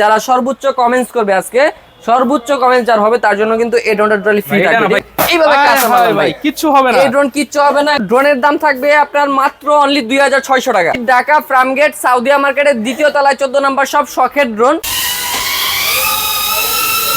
যারা সর্বোচ্চ কমেন্টস করবে আজকে সর্বোচ্চ কমেন্ট যার হবে তার জন্য কিন্তু এই ড্রোনটা টোটালি ফ্রি থাকবে। এইভাবে কাজ হায় ভাই, কিচ্ছু হবে না। এই ড্রোন কিচ্ছু হবে না। ড্রোনের দাম থাকবে আপনার মাত্র অনলি দুই হাজার ছয়শো টাকা। ঢাকা ফ্রামগেট সাউদিয়া মার্কেটের দ্বিতীয় তলায় চোদ্দ নম্বর সব শখের ড্রোন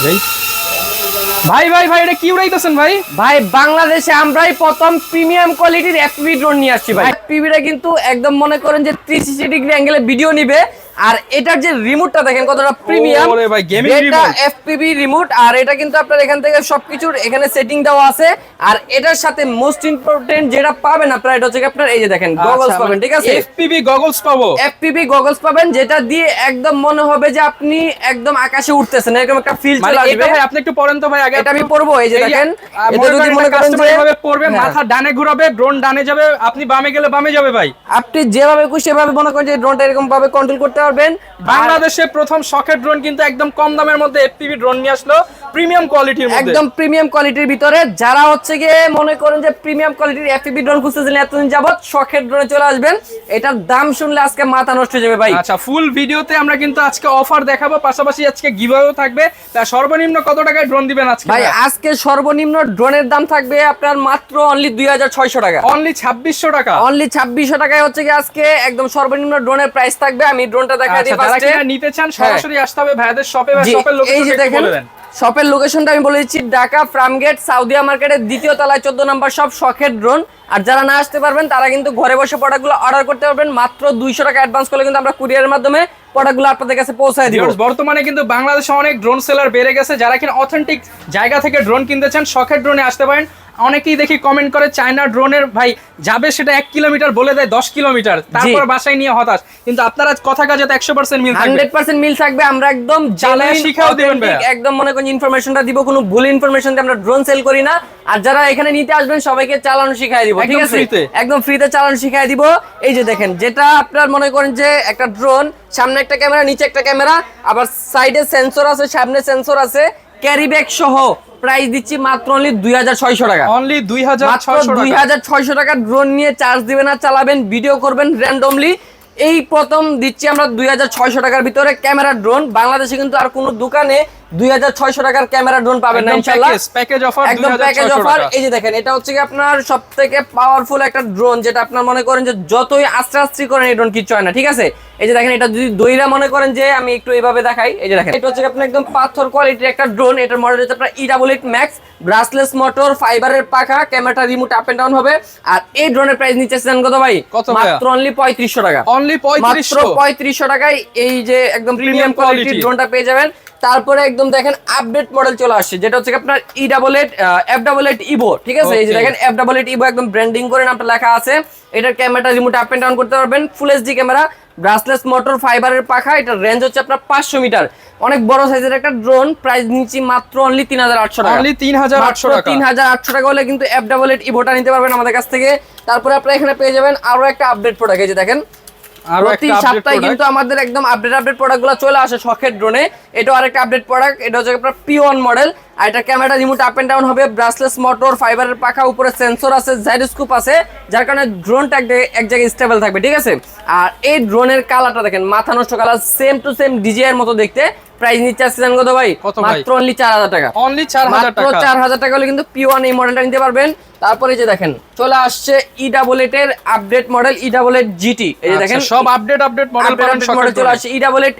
ভাই। ভাই ভাই এটা কি উড়াইতেছেন ভাই? ভাই বাংলাদেশে আমরাই প্রথম প্রিমিয়াম কোয়ালিটির এফপিভি ড্রোন নিয়ে আসছি ভাই। এফপিভিটা কিন্তু একদম মনে করেন যে থ্রি সিক্সটি ডিগ্রি অ্যাঙ্গেলে ভিডিও নিবে। আর এটার যে রিমোটটা দেখেন কতটা প্রিমিয়াম ওরে ভাই, gaming এটা। এফপিভি রিমোট আর এটা কিন্তু আপনার এখান থেকে সবকিছুর এখানে সেটিং দেওয়া আছে। আর এটার সাথে মোস্ট ইম্পর্টেন্ট যেটা পাবেন আপনার এটা হচ্ছে আপনার এই যে দেখেন আচ্ছা, গগলস মানে পাবেন ঠিক আছে? FPV গগলস পাবো? এফপিভি গগলস পাবেন যেটা দিয়ে একদম মনে হবে যে আপনি একদম আকাশে উঠতেছেন এরকম একটা ফিল মানে চলে এটা আসবে। ভাই আপনি একটু পড়েন তো ভাই আগে এটা আমি পড়ব এই যে দেখেন এটা যদি মনে করেন যে এভাবে পড়বে হ্যাঁ। মাথা ডানে ঘুরাবে ড্রোন ডানে যাবে আপনি বামে গেলে বামে যাবে ভাই। আপনি যেভাবে খুশি সেভাবে মনে করেন যে ড্রোনটা এরকম ভাবে কন্ট্রোল করতে পারবেন। বাংলাদেশে প্রথম শখের ড্রোন কিন্তু একদম কম দামের মধ্যে এফপিভি ড্রোন নিয়ে আসলো প্রিমিয়াম কোয়ালিটির মধ্যে। একদম প্রিমিয়াম কোয়ালিটির ভিতরে। যারা হচ্ছে গিয়ে মনে করেন যে প্রিমিয়াম কোয়ালিটির এফপিবি ড্রোন খুঁজতেছিলেন এতদিন যাবত শখের ড্রোনে চলে আসবেন। এটার দাম শুনলে আজকে মাথা নষ্ট হয়ে যাবে ভাই। আচ্ছা ফুল ভিডিওতে আমরা কিন্তু আজকে অফার দেখাবো পাশাপাশি আজকে গিভঅ্যাও থাকবে। তা সর্বনিম্ন কত টাকায় ড্রোন দিবেন আজকে ভাই আজকে সর্বনিম্ন ড্রোনের দাম থাকবে আপনার মাত্র অনলি দুই হাজার ছয়শো টাকা। অনলি ছাব্বিশশো টাকা। অনলি ছাব্বিশশো টাকায় হচ্ছে কি আজকে একদম সর্বনিম্ন ড্রোনের প্রাইস থাকবে। আমি ড্রোনটা দেখা আচ্ছা দিই ফার্স্টে নিতে চান সরাসরি আসতে হবে। ভাইদের শপে বা শপের লোকেশন বলে দেন। শপের লোকেশনটা আমি বলে দিচ্ছি ঢাকা ফ্রামগেট সাউদিয়া মার্কেটের দ্বিতীয় তলায় চোদ্দ নম্বর সব শখের ড্রোন আর যারা না আসতে পারবেন তারা কিন্তু ঘরে বসে প্রোডাক্টগুলো অর্ডার করতে পারবেন। মাত্র দুইশো টাকা অ্যাডভান্স করলে কিন্তু আমরা কুরিয়ারের মাধ্যমে প্রোডাক্টগুলো আপনাদের কাছে পৌঁছায় দিব। বর্তমানে কিন্তু বাংলাদেশে অনেক ড্রোন সেলার বেড়ে গেছে। যারা কিনা অথেন্টিক জায়গা থেকে ড্রোন কিনতে চান শখের ড্রোনে আসতে পারেন। অনেকেই দেখি কমেন্ট করে চায়না ড্রোনের ভাই যাবে সেটা এক কিলোমিটার বলে দেয় দশ কিলোমিটার তারপর বাসায় নিয়ে হতাশ। কিন্তু আপনারা কথা কাজে একশো পার্সেন্ট মিল হান্ড্রেড পার্সেন্ট মিল থাকবে। আমরা একদম genuine, শিখাও দিবেন। একদম মনে করেন ইনফরমেশনটা দিব কোনো ভুল ইনফরমেশন দিয়ে আমরা ড্রোন সেল করি না। আর যারা এখানে নিতে আসবেন সবাইকে চালানো শিখাই দিব ঠিক আছে? একদম ফ্রিতে চালানো শিখাই দিব। এই যে দেখেন যেটা আপনার মনে করেন যে একটা ড্রোন সামনে একটা ক্যামেরা নিচে একটা ক্যামেরা আবার সাইডে সেন্সর আছে সামনে সেন্সর আছে ক্যারি ব্যাগ সহ। প্রাইস দিচ্ছি মাত্র অনলি দুই হাজার ছয়শো টাকা। অনলি দুই হাজার দুই হাজার ছয়শো টাকা ড্রোন নিয়ে চার্জ দিবেন আর চালাবেন ভিডিও করবেন র্যান্ডমলি এই প্রথম দিচ্ছি আমরা দুই হাজার ছয়শো টাকার ভিতরে ক্যামেরা ড্রোন বাংলাদেশে কিন্তু আর কোনো দোকানে দুই হাজার ছয়শো টাকার ক্যামেরা ড্রোন পাবেন না ইনশাআল্লাহ। প্যাকেজ অফার একদম প্যাকেজ অফার এই যে দেখেন এটা হচ্ছে কি আপনার সব থেকে পাওয়ারফুল একটা ড্রোন যেটা আপনার মনে করেন যে যতই আস্তে আস্তে করেন এই ড্রোন কিছু হয় না ঠিক আছে? এই যে দেখেন এটা যদি দইরা মনে করেন যে আমি একটু এইভাবে দেখাই এই যে দেখেন এটা হচ্ছে আপনার একদম পাথর কোয়ালিটির একটা ড্রোন এটার মডেল হচ্ছে আপনার E double eight max brushless motor ফাইবারের পাখা ক্যামেরাটা রিমোট আপ এন্ড ডাউন হবে আর এই ড্রোনের প্রাইস নিচ্ছে কত ভাই? কত মাত্র অনলি পঁয়ত্রিশশো টাকা। অনলি মাত্র পঁয়ত্রিশশো পঁয়ত্রিশশো টাকায় এই যে একদম প্রিমিয়াম কোয়ালিটির ড্রোনটা পেয়ে যাবেন। তারপরে একদম দেখেন আপডেট মডেল চলে আসছে যেটা হচ্ছে আপনার E double eight F double eight Evo ঠিক আছে? এই যে দেখেন এফ ডাবল এইট ইভো একদম ব্র্যান্ডিং করে নামটা লেখা আছে। এটার ক্যামেরাটা রিমোট আপ এন্ড ডাউন করতে পারবেন full HD camera brushless motor ফাইবারের পাখা এটার রেঞ্জ হচ্ছে আপনার পাঁচশো মিটার। অনেক বড় সাইজের একটা ড্রোন প্রাইস নিচ্ছি মাত্র অনলি তিন হাজার আটশো টাকা। অনলি তিন হাজার আটশো টাকা। তিন হাজার আটশো টাকা হলে কিন্তু এফ ডাবল এইট ইভোটা নিতে পারবেন আমাদের কাছ থেকে। তারপরে আপনারা এখানে পেয়ে যাবেন আরও একটা আপডেট প্রোডাক্ট এই যে দেখেন। আরও প্রতি সপ্তাহে কিন্তু আমাদের একদম আপডেট আপডেট প্রোডাক্টগুলো চলে আসে শখের ড্রোনে এটাও আরেকটা আপডেট প্রোডাক্ট এটা হচ্ছে আপনার পি ওয়ান মডেল আর এটা camera remote up and down হবে ব্রাসলেস মোটর ফাইবারের পাখা উপরে সেন্সর আছে জাইরোস্কোপ আছে যার কারণে ড্রোনটা এক জায়গায়- স্টেবল থাকবে ঠিক আছে? আর এই ড্রোনের কালারটা দেখেন মাথা নষ্ট colour same to same DJI এর মতো দেখতে। প্রাইস নিচ্ছে আসছেন কত ভাই? ভাই? মাত্র অনলি চার হাজার টাকা। অনলি চার হাজার টাকা। চার হাজার টাকা হলে কিন্তু পি ওয়ান এই মডেলটা নিতে পারবেন। তারপরে যে দেখেন চলে আসছে ই ডাবল এইট এর update model E double eight GT এই যে আচ্ছা, দেখেন সব আপডেট আপডেট মডেল মডেল চলে আসছে E double eight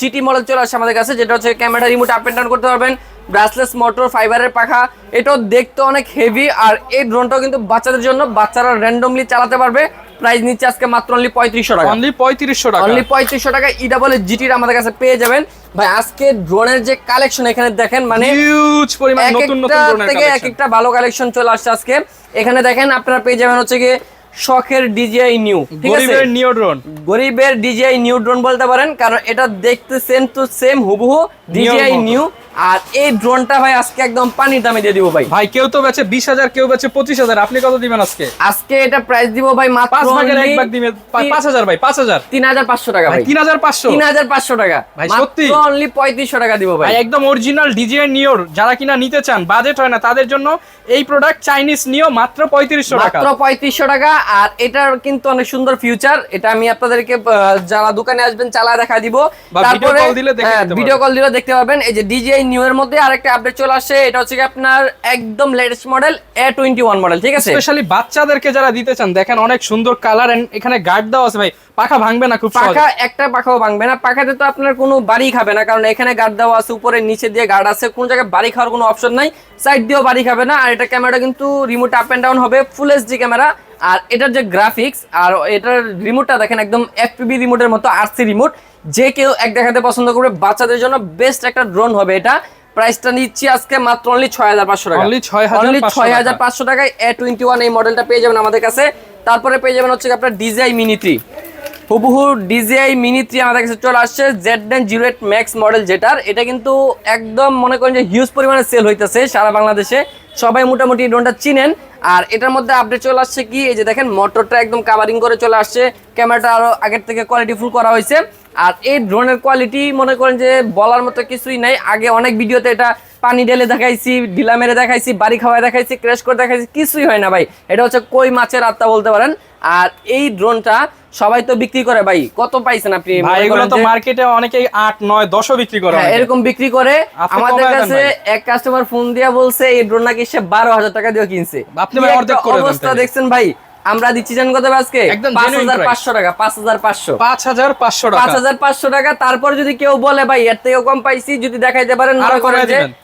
GT model চলে আসছে আমাদের কাছে যেটা হচ্ছে camera remote up and down করতে পারবেন। ব্রাসলেস মোটর ফাইবারের পাখা এটাও দেখতে অনেক হেভি আর এই ড্রোনটাও কিন্তু বাচ্চাদের জন্য বাচ্চারা র্যান্ডমলি চালাতে পারবে। প্রাইস নিচ্ছে আজকে মাত্র অনলি পঁয়ত্রিশশো টাকা। অনলি পঁয়ত্রিশশো টাকা। অনলি পঁয়ত্রিশশো টাকা ই ডাবল জিটির আমাদের কাছে পেয়ে যাবেন। ভাই আজকে ড্রোনের যে কালেকশন এখানে দেখেন মানে হিউজ পরিমাণ নতুন নতুন থেকে এক একটা ভালো কালেকশন চলে আসছে আজকে। এখানে দেখেন আপনারা পেয়ে যাবেন হচ্ছে গিয়ে শখের ডিজিআই নিউ গরিবের নিও ড্রোন। গরিবের ডিজিআই নিউ ড্রোন বলতে পারেন কারণ এটা দেখতে সেম টু সেম হুবহু ডিজিআই নিউ। আর এই ড্রোনটা ভাই আজকে একদম পানির দামে দিয়ে দিব ভাই। ভাই কেউ তো বেচে বিশ হাজার কেউ বেচে পঁচিশ হাজার আপনি কত দিবেন আজকে? আজকে এটা প্রাইস দিব ভাই মাত্র পাঁচ হাজার ভাই পাঁচ হাজার। তিন হাজার পাঁচশো টাকা ভাই তিন হাজার পাঁচশো। তিন হাজার পাঁচশো টাকা। ভাই, সত্যি? অনলি পঁয়ত্রিশশো টাকা দিব ভাই। একদম অরিজিনাল ডিজে নিওর যারা কিনা নিতে চান বাজেট হয় না তাদের জন্য এই প্রোডাক্ট চাইনিজ নিও মাত্র পঁয়ত্রিশশো টাকা। মাত্র পঁয়ত্রিশশো টাকা আর এটার কিন্তু অনেক সুন্দর ফিউচার এটা আমি আপনাদেরকে যারা দোকানে আসবেন চালা দেখা দিব। পারবেন। ভিডিও কল দিলে দেখতে পাবেন এই যে ডিজিআই নিউ এর মধ্যে আরেকটা আপডেট চলে আসছে। এটা হচ্ছে আপনার একদম latest model A twenty one model ঠিক আছে? স্পেশালি বাচ্চাদেরকে যারা দিতে চান দেখেন অনেক সুন্দর কালার এন্ড এখানে গার্ড দেওয়া আছে ভাই। পাখা ভাঙবে না খুব পাখা একটা পাখাও ভাঙবে না। পাখাতে তো আপনার কোনো বাড়ি খাবে না কারণ এখানে গার্ড দেওয়া আছে উপরে নিচে দিয়ে গার্ড আছে। কোন জায়গায় বাড়ি খাওয়ার কোনো অপশন নাই সাইড দিয়েও বাড়ি খাবে না। আর এটা ক্যামেরাটা কিন্তু রিমোট আপ এন্ড ডাউন হবে ফুল এইচডি ক্যামেরা আর এটার যে গ্রাফিক্স আর এটার রিমোটটা দেখেন একদম এফপিবি রিমোটের মতো আরসি রিমোট যে কেউ এক দেখাতে পছন্দ করবে বাচ্চাদের জন্য বেস্ট একটা ড্রোন হবে এটা। প্রাইসটা নিচ্ছি আজকে মাত্র অনলি ছয় হাজার পাঁচশো টাকা। Only 6,500 অনলি ছয় হাজার পাঁচশো টাকায় এ টোয়েন্টি ওয়ান এই মডেলটা পেয়ে যাবেন আমাদের কাছে। তারপরে পেয়ে যাবেন হচ্ছে আপনার ডিজিআই মিনি থ্রি হুবহু ডিজিআই মিনি থ্রি আমাদের কাছে চলে আসছে Z ten zero eight max model যেটার। এটা কিন্তু একদম মনে করেন যে হিউজ পরিমাণে সেল হইতেছে সারা বাংলাদেশে। সবাই মোটামুটি এই ড্রোনটা চিনেন। আর এটার মধ্যে আপডেট চলে আসছে কি? এই যে দেখেন মোটরটা একদম কাভারিং করে চলে আসছে। ক্যামেরাটা আরও আগের থেকে কোয়ালিটি ফুল করা হয়েছে। আর এই ড্রোনের কোয়ালিটি মনে করেন যে বলার মতো কিছুই নাই। আগে অনেক ভিডিওতে এটা পানি ঢেলে দেখাইছি ঢিলা মেরে দেখাইছি বাড়ি খাওয়ায় দেখাইছি ক্র্যাশ করে দেখাইছি কিছুই হয় না ভাই। এটা হচ্ছে কই মাছের আত্মা বলতে পারেন। আর এই ড্রোনটা সবাই তো বিক্রি করে ভাই। কত পাইছেন আপনি? ভাই এগুলো তো মার্কেটে অনেকেই আট নয় দশও বিক্রি করে হ্যাঁ, এরকম বিক্রি করে। আমাদের কাছে এক কাস্টমার ফোন দিয়া বলছে এই ড্রোন নাকি সে বারো হাজার টাকা দিয়ে কিনছে। আপনি ভাই অর্ধেক করে অবস্থা দেখছেন ভাই। আমরা দিচ্ছি জান কত আজকে? পাঁচ হাজার পাঁচশো টাকা পাঁচ হাজার পাঁচশো। পাঁচ হাজার পাঁচশো পাঁচ হাজার পাঁচশো টাকা তারপর যদি কেউ বলে ভাই এর থেকেও কম পাইছি যদি দেখাইতে পারেন।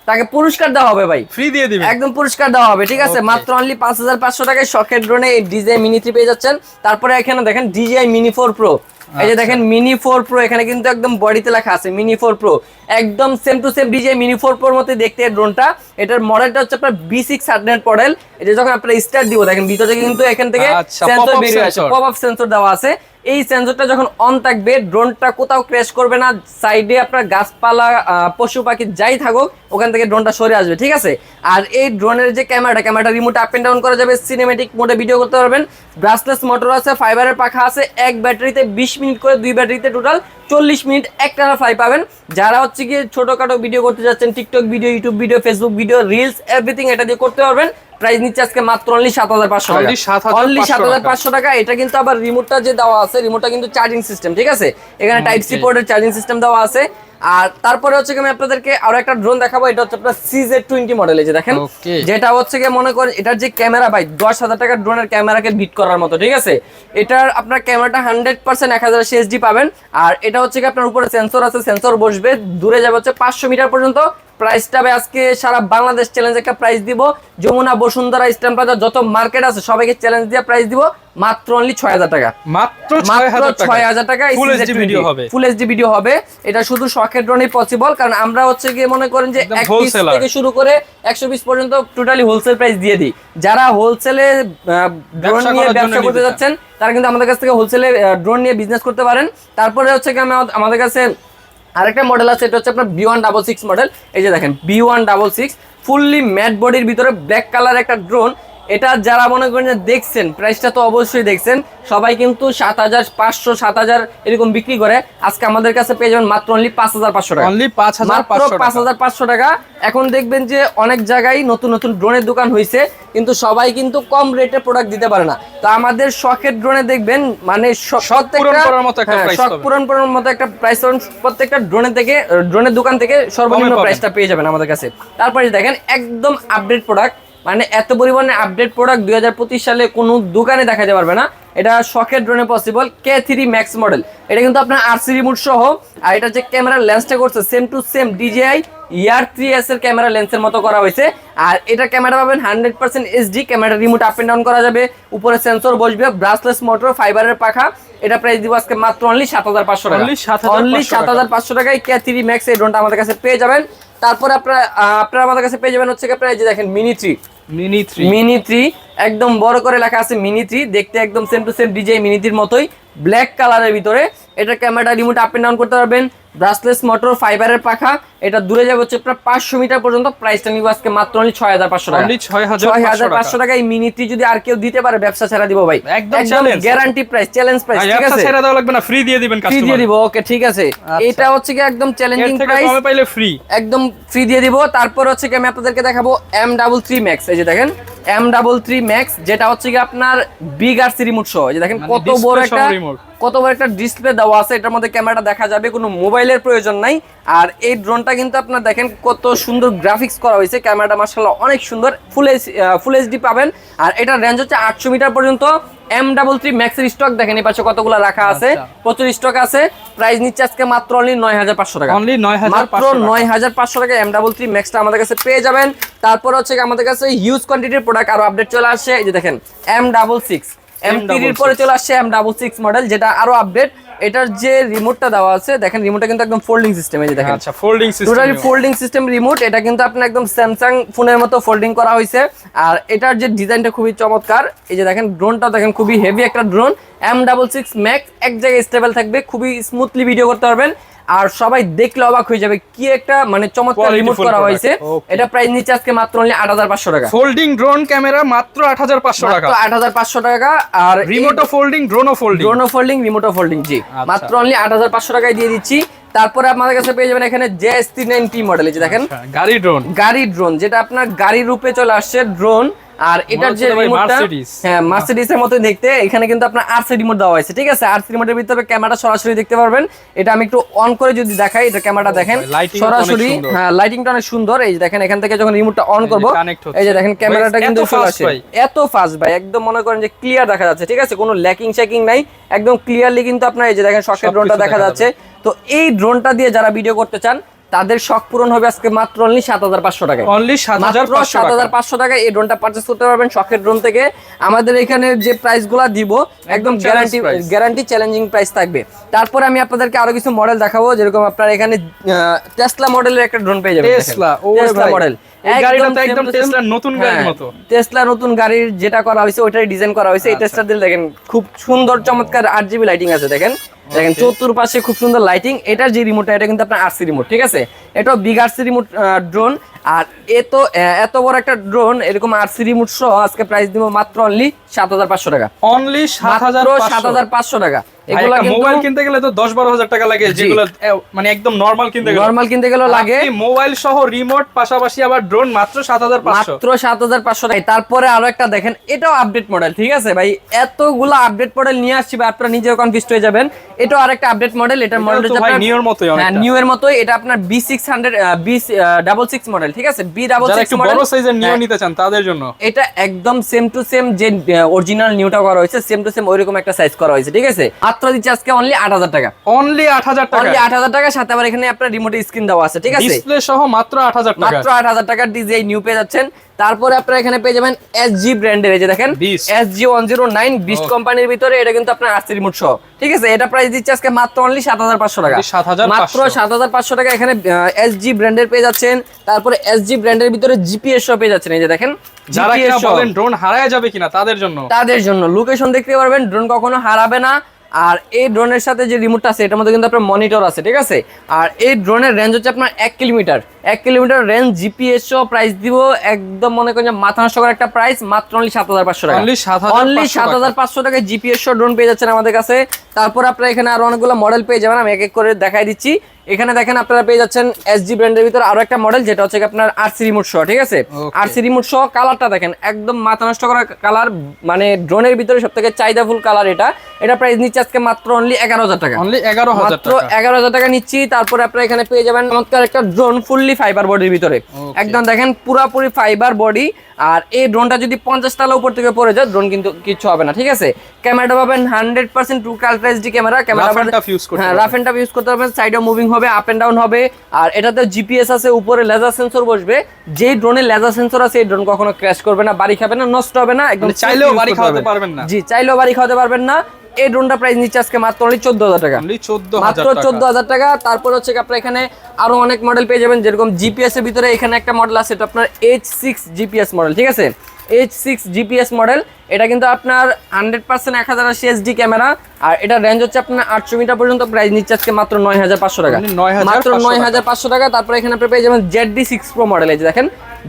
তাকে পুরস্কার দেওয়া হবে ভাই। ফ্রি দিয়ে দিবে একদম পুরস্কার দেওয়া হবে ঠিক আছে? মাত্র অনলি পাঁচ হাজার পাঁচশো টাকায় শখের ড্রোনে এই ডিজাই মিনি থ্রি পেয়ে যাচ্ছেন। তারপরে এখানে দেখেন ডিজিআই মিনি ফোর প্রো এই যে আচ্ছা। দেখেন মিনি ফোর প্রো এখানে কিন্তু একদম বডিতে লেখা আছে মিনি ফোর প্রো একদম same to same DJI mini four প্রোর মতো দেখতে ড্রোনটা এটার মডেলটা হচ্ছে আপনার বি সিক্স হান্ড্রেড মডেল এটা যখন আপনার স্টার্ট দিব দেখেন ভিতরে কিন্তু এখান থেকে আচ্ছা, সেন্সর pop-up বেরিয়ে আসে। পপ আপ সেন্সর দেওয়া আছে। এই সেন্সরটা যখন অন থাকবে ড্রোনটা কোথাও ক্র্যাশ করবে না সাইডে আপনার গাছপালা পশু পাখি যাই থাকুক, ওখান থেকে ড্রোনটা সরে আসবে, ঠিক আছে? আর এই ড্রোনের যে ক্যামেরাটা ক্যামেরাটা রিমোট আপ এন্ড ডাউন করা যাবে সিনেমেটিক মোডে ভিডিও করতে পারবেন। ব্রাসলেস মোটর আছে ফাইবারের পাখা আছে, এক ব্যাটারিতে বিশ মিনিট করে দুই ব্যাটারিতে টোটাল চল্লিশ মিনিট একটানা ফ্লাই পাবেন। যারা হচ্ছে গিয়ে ছোটোখাটো ভিডিও করতে যাচ্ছেন TikTok video YouTube video Facebook video reels everything এটা দিয়ে করতে পারবেন। প্রাইস নিচ্ছে আজকে মাত্র অনলি সাত হাজার পাঁচশো টাকা। অনলি সাত হাজার পাঁচশো টাকা। এটা কিন্তু আবার রিমোটটা যে দেওয়া আছে রিমোটটা কিন্তু চার্জিং সিস্টেম ঠিক আছে? এখানে টাইপ সি. পোর্টের চার্জিং সিস্টেম দেওয়া আছে। আর তারপরে হচ্ছে আমি আপনাদেরকে আরও একটা ড্রোন দেখাবো এটা হচ্ছে আপনার সিজেড টোয়েন্টি মডেল এই যে দেখেন। যেটা হচ্ছে কি মনে করেন এটার যে ক্যামেরা ভাই দশ হাজার টাকার ড্রোনের ক্যামেরাকে বিট করার মতো ঠিক আছে? এটার আপনার ক্যামেরাটা হান্ড্রেড পার্সেন্ট এক হাজার সিএসডি পাবেন। আর এটা হচ্ছে কি আপনার উপরে সেন্সর আছে সেন্সর বসবে দূরে যাবে হচ্ছে পাঁচশো মিটার পর্যন্ত। প্রাইসটা আজকে সারা বাংলাদেশ চ্যালেঞ্জ একটা প্রাইস দিব। যমুনা বসুন্ধরা ইস্টার্ন প্লাজা যত মার্কেট আছে সবাইকে চ্যালেঞ্জ দিয়ে প্রাইস দিব। মাত্র অনলি ছয় হাজার টাকা। মাত্র ছয় হাজার টাকা। ফুল এইচডি ভিডিও হবে। ফুল এইচডি ভিডিও হবে। এটা শুধু শখের ড্রোনই পসিবল কারণ আমরা হচ্ছে গিয়ে মনে করেন যে এক পিস থেকে শুরু করে একশো পিস পর্যন্ত টোটালি হোলসেল প্রাইস দিয়ে দিই। যারা হোলসেলে ড্রোন নিয়ে ব্যবসা করতে যাচ্ছেন তারা কিন্তু আমাদের কাছ থেকে হোলসেলে ড্রোন নিয়ে বিজনেস করতে পারেন। তারপরে হচ্ছে কি আমাদের কাছে আরেকটা মডেল আছে, এটা হচ্ছে আপনার B one double six model এই যে দেখেন B one double six fully matte বডির ভিতরে ব্ল্যাক কালার একটা ড্রোন এটা যারা মনে করেন যে দেখছেন প্রাইসটা তো অবশ্যই দেখছেন সবাই কিন্তু সাত হাজার পাঁচশো সাত হাজার এরকম বিক্রি করে। আজকে আমাদের কাছে পেয়ে যাবেন মাত্র অনলি পাঁচ হাজার পাঁচশো টাকা। অনলি পাঁচ হাজার পাঁচ হাজার পাঁচশো টাকা। এখন দেখবেন যে অনেক জায়গায় নতুন নতুন ড্রোনের দোকান হয়েছে কিন্তু সবাই কিন্তু কম রেটে প্রোডাক্ট দিতে পারে না। তো আমাদের শখের ড্রোনে দেখবেন মানে শখ পূরণ প্রত্যেকটা- করার মতো একটা হ্যাঁ। পূরণ প্রাইস প্রত্যেকটা ড্রোনের থেকে ড্রোনের দোকান থেকে সর্বনিম্ন। প্রাইসটা পেয়ে যাবেন আমাদের কাছে। তারপরে দেখেন একদম আপডেট প্রোডাক্ট মানে এত পরিমাণে আপডেট প্রোডাক্ট দুই হাজার পঁচিশ সালে কোনো দোকানে দেখাতে পারবে না। এটা শখের ড্রোনে possible K three max model এটা কিন্তু আপনার আরসি রিমোট সহ। আর এটা যে ক্যামেরার লেন্সটা করছে same to same DJI Air three S এর ক্যামেরা লেন্সের মতো করা হয়েছে। আর এটা ক্যামেরা পাবেন hundred percent HD camera remote up and down করা যাবে। উপরে সেন্সর বসবে ব্রাসলেস মোটর ফাইবারের পাখা। এটা প্রাইস দিব আজকে মাত্র অনলি সাত হাজার পাঁচশো টাকা। অনলি সাত হাজার পাঁচশো টাকায় কে থ্রি ম্যাক্স এই ড্রোনটা আমাদের কাছে পেয়ে যাবেন। তারপরে আপনারা আপনারা আমাদের কাছে পেয়ে যাবেন হচ্ছে এই যে দেখেন mini three mini three mini three একদম বড় করে লেখা আছে মিনি থ্রি দেখতে একদম same to same DJI mini থ্রির মতোই। ব্ল্যাক কালারের ভিতরে, এটা ক্যামেরাটা রিমোট আপ এন্ড ডাউন করতে পারবেন। ব্রাসলেস মোটর ফাইবারের পাখা এটা দূরে যাবে হচ্ছে প্রায় পাঁচশো মিটার পর্যন্ত। প্রাইসটা নিব আজকে মাত্র অনলি ছয় হাজার পাঁচশো টাকা। ছয় হাজার পাঁচশো টাকা। এই মিনিটি যদি আর কেউ দিতে পারে ব্যবসা ছাড়া দিব ভাই। একদম গ্যারান্টি প্রাইস চ্যালেঞ্জ প্রাইস ঠিক আছে? ছেড়ে দেওয়া লাগবে না ফ্রি দিয়ে দিবেন ফ্রি দিয়ে দিব ওকে ঠিক আছে। আচ্ছা। এটা হচ্ছে কি একদম চ্যালেঞ্জিং প্রাইস পাইলে ফ্রি একদম ফ্রি দিয়ে দিব। তারপর হচ্ছে কি আমি আপনাদেরকে দেখাবো এম ডাবল থ্রি ম্যাক্স এই যে দেখেন। এম ডাবল থ্রি ম্যাক্স যেটা হচ্ছে কি আপনার বিগ আর সি রিমোট সহ যে দেখেন মানে কত বড় একটা কত বড় একটা ডিসপ্লে দেওয়া আছে এটার মধ্যে ক্যামেরাটা দেখা যাবে কোনো মোবাইলের প্রয়োজন নাই। আর এই ড্রোনটা কিন্তু আপনার দেখেন কত সুন্দর গ্রাফিক্স করা হয়েছে। ক্যামেরাটা মার্শাল্লাহ অনেক সুন্দর ফুল এইচ ফুল এইচডি পাবেন। আর এটার রেঞ্জ হচ্ছে আটশো মিটার পর্যন্ত। এম ডাবল থ্রি ম্যাক্সের স্টক দেখেন এই পাশে কতগুলো রাখা আছে? আচ্ছা। প্রচুর স্টক আছে। প্রাইস নিচ্ছে আজকে মাত্র অনলি নয় হাজার পাঁচশো টাকা। অনলি নয় হাজার মাত্র নয় হাজার পাঁচশো টাকা এম ডাবল থ্রি ম্যাক্সটা আমাদের কাছে পেয়ে যাবেন। তারপর হচ্ছে আমাদের কাছে হিউজ কোয়ান্টিটির প্রোডাক্ট আরও আপডেট চলে আসছে। এই যে দেখেন এম ডাবল সিক্স এম থ্রির পরে চলে আসছে এম ডাবল সিক্স মডেল যেটা আরও আপডেট এটার যে রিমোটটা দেওয়া আছে দেখেন রিমোটটা কিন্তু একদম ফোল্ডিং সিস্টেম এই যে দেখেন। আচ্ছা folding system totally folding system remote এটা কিন্তু আপনি একদম স্যামসাং ফোনের মতো ফোল্ডিং করা হয়েছে। আর এটার যে ডিজাইনটা খুবই চমৎকার এই যে দেখেন ড্রোনটা দেখেন খুবই হেভি একটা drone M double six max এক জায়গায় স্টেবল থাকবে খুবই স্মুথলি ভিডিও করতে পারবেন। আর সবাই দেখলে অবাক হয়ে যাবে কি একটা মানে চমৎকার রিমোট করা হয়েছে। এটা প্রাইস নিচ্ছে আজকে মাত্র অনলি আট হাজার পাঁচশো টাকা। ফোল্ডিং ড্রোন ক্যামেরা মাত্র আট হাজার পাঁচশো টাকা। মাত্র আট হাজার পাঁচশো টাকা আর রিমোটও ফোল্ডিং ড্রোনও ফোল্ডিং ড্রোনো ফোল্ডিং রিমোটো ফোল্ডিং জি। আচ্ছা। মাত্র অনলি আট হাজার পাঁচশো টাকায় দিয়ে দিচ্ছি। তারপরে আপনাদের কাছে পেয়ে যাবেন এখানে J S three nine T model এই যে দেখেন। গাড়ি ড্রোন গাড়ি ড্রোন যেটা আপনার গাড়ির রূপে চলে আসছে ড্রোন আর এটার যে রিমোটটা হ্যাঁ মার্সিডিস এর মতো দেখতে এখানে কিন্তু আপনার আরসি রিমোট দেওয়া হয়েছে ঠিক আছে? আরসি রিমোটের ভিতরে ক্যামেরা সরাসরি দেখতে পারবেন। এটা আমি একটু অন করে যদি দেখাই এটা ক্যামেরাটা দেখেন। সরাসরি। হ্যাঁ লাইটিংটা অনেক সুন্দর। এই যে দেখেন এখান থেকে যখন রিমোটটা অন করব এই যে দেখেন ক্যামেরাটা কিন্তু চলে আসে। এত ফাস্ট ভাই একদম মনে করেন যে ক্লিয়ার দেখা যাচ্ছে ঠিক আছে? কোনো ল্যাকিং শেকিং নাই একদম ক্লিয়ারলি কিন্তু আপনার এই যে দেখেন শখের ড্রোনটা দেখা যাচ্ছে। তো এই ড্রোনটা দিয়ে যারা ভিডিও করতে চান তাদের শখ পূরণ হবে আজকে মাত্র অনলি সাত হাজার পাঁচশো টাকায়। অনলি সাত হাজার পাঁচশো টাকা। টাকায় এই ড্রোনটা পারচেস করতে পারবেন শখের ড্রোন থেকে। আমাদের এখানে যে প্রাইসগুলা দিব একদম গ্যারান্টি গ্যারান্টি চ্যালেঞ্জিং প্রাইস থাকবে। তারপরে আমি আপনাদেরকে আরও কিছু মডেল দেখাবো যেরকম আপনার এখানে টেসলা মডেলের একটা ড্রোন পেয়ে যাবেন টেসলা মডেল একদম টেসলার নতুন গাড়ির মতো। টেসলা নতুন গাড়ির যেটা করা হয়েছে ওইটাই ডিজাইন করা হয়েছে। এই আচ্ছা। টেসলা দিল দেখেন খুব সুন্দর চমৎকার আট জিবি লাইটিং আছে দেখেন। দেখেন চতুর্পাশে খুব সুন্দর লাইটিং এটার যে রিমোটটা এটা কিন্তু আপনার আরসি রিমোট ঠিক আছে? এটাও বিগ আরসি রিমোট ড্রোন আর এ তো এত বড় একটা ড্রোন এরকম আরসি রিমোট সহ আজকে প্রাইস দিব মাত্র অনলি সাত হাজার পাঁচশো টাকা। অনলি সাত হাজার সাত হাজার পাঁচশো টাকা। এগুলো মোবাইল কিনতে গেলে তো দশ বারো টাকা লাগে যেগুলো মানে একদম নর্মাল কিনতে গেলে। নর্মাল কিনতে গেলেও লাগে। মোবাইল সহ রিমোট পাশাপাশি আবার ড্রোন মাত্র সাত হাজার পাঁচশো। মাত্র সাত হাজার পাঁচশো টাকা। তারপরে আরও একটা দেখেন এটাও আপডেট মডেল ঠিক আছে ভাই? এতগুলো আপডেট মডেল নিয়ে আসছি ভাই আপনারা নিজেও কনফিউজ হয়ে যাবেন। এটাও আরেকটা আপডেট মডেল এটার মডেল ভাই মতোই হ্যাঁ নিউ এর মতোই। এটা আপনার B six hundred B double six model ঠিক আছে? বি ডাবল একটু বড় সাইজের নিউ হ্যাঁ। নিতে চান তাদের জন্য। এটা একদম সেম টু সেম যে অরিজিনাল নিউটা করা হয়েছে সেম টু সেম ওইরকম একটা সাইজ করা হয়েছে ঠিক আছে? মাত্র দিচ্ছে আজকে অনলি আট হাজার টাকা। অনলি আট হাজার টাকা। অনলি আট হাজার টাকা সাথে আবার এখানে আপনার রিমোট স্ক্রিন দেওয়া আছে ঠিক আছে? ডিসপ্লে সহ মাত্র আট হাজার টাকা। মাত্র আট হাজার টাকার ডিজে নিউ পেয়ে যাচ্ছেন। তারপরে আপনারা এখানে পেয়ে যাবেন এস জি ব্র্যান্ডের এই যে দেখেন 20 S G one zero nine beast কোম্পানির ভিতরে এটা কিন্তু আপনার আরসি রিমোট সহ ঠিক আছে? এটা প্রাইস দিচ্ছে আজকে মাত্র অনলি সাত হাজার পাঁচশো টাকা। Only 7,500 মাত্র সাত হাজার পাঁচশো টাকা এখানে এস জি ব্র্যান্ডের পেয়ে যাচ্ছেন। তারপরে এস জি ব্র্যান্ডের ভিতরে জিপিএস সহ পেয়ে যাচ্ছেন এই যে দেখেন যারা বলেন ড্রোন হারায় যাবে কিনা তাদের জন্য। তাদের জন্য। লোকেশন দেখতে পারবেন ড্রোন কখনো হারাবে না। আর এই ড্রোনের সাথে যে রিমোটটা আছে, এটার মধ্যে কিন্তু আপনার মনিটর আছে, ঠিক আছে? আর এই ড্রোনের রেঞ্জ হচ্ছে আপনার এক কিলোমিটার। এক কিলোমিটার রেঞ্জ জিপিএস সহ প্রাইস দিব একদম মনে করেন মাথা নষ্ট করার একটা প্রাইস মাত্র অনলি সাত হাজার পাঁচশো টাকা। অনলি সাত হাজার পাঁচশো টাকায় জিপিএস সহ ড্রোন পেয়ে যাচ্ছেন আমাদের কাছে। তারপর আপনারা এখানে আরও অনেকগুলো মডেল পেয়ে যাবেন আমি এক এক করে দেখাই দিচ্ছি। এখানে দেখেন আপনারা পেয়ে যাচ্ছেন এসজি ব্র্যান্ডের ভিতরে আরও একটা মডেল যেটা হচ্ছে আপনার আরসি রিমোট সহ ঠিক আছে. আরসি রিমোট সহ কালারটা দেখেন একদম মাথা নষ্ট করা কালার মানে ড্রোনের ভিতরে সব থেকে চাহিদাফুল কালার এটা। এটা প্রাইস নিচ্ছে আজকে মাত্র অনলি এগারো হাজার টাকা। অনলি এগারো হাজার মাত্র এগারো হাজার টাকা নিচ্ছি তারপরে আপনারা এখানে পেয়ে যাবেন চমৎকার একটা ড্রোন ফুললি ফাইবার বডির ভিতরে। একদম দেখেন পুরাপুরি ফাইবার বডি আর এই ড্রোনটা যদি পঞ্চাশ তালা উপর থেকে পড়ে যায় ড্রোন কিন্তু কিছু হবে না ঠিক আছে? ক্যামেরাটা পাবেন hundred percent two camera and tough use করতে হ্যাঁ রাফ এন্ড টাফ ইউজ করতে পারবেন সাইডে মুভিং হবে আপ এন্ড ডাউন হবে আর এটাতে জিপিএস আছে উপরে লেজার সেন্সর বসবে যেই ড্রোনে লেজার সেন্সর আছে এই ড্রোন কখনো ক্র্যাশ করবে না বাড়ি খাবে না নষ্ট হবে না একদম মানে চাইলেও বাড়ি খাওয়াতে পারবেন না। জি চাইলেও বাড়ি খাওয়াতে পারবেন না এই ড্রোনটা প্রাইস নিচ্ছে আজকে মাত্র অনলি চোদ্দ হাজার টাকা। মাত্র চোদ্দ হাজার টাকা। তারপর হচ্ছে আপনার এখানে আরও অনেক মডেল পেয়ে যাবেন যেরকম জিপিএস এর ভিতরে এখানে একটা মডেল আছে এটা আপনার এইচ সিক্স জিপিএস মডেল ঠিক আছে? এইচ সিক্স জিপিএস মডেল এটা কিন্তু আপনার হান্ড্রেড পার্সেন্ট এক হাজার আশি এসডি ক্যামেরা আর এটা রেঞ্জ হচ্ছে আপনার আটশো মিটার পর্যন্ত প্রাইস নিচ্ছে আজকে মাত্র নয় হাজার পাঁচশো টাকা। মাত্র নয় হাজার পাঁচশো টাকা। তারপরে এখানে আপনি পেয়ে যাবেন Z D six pro model এই যে দেখেন।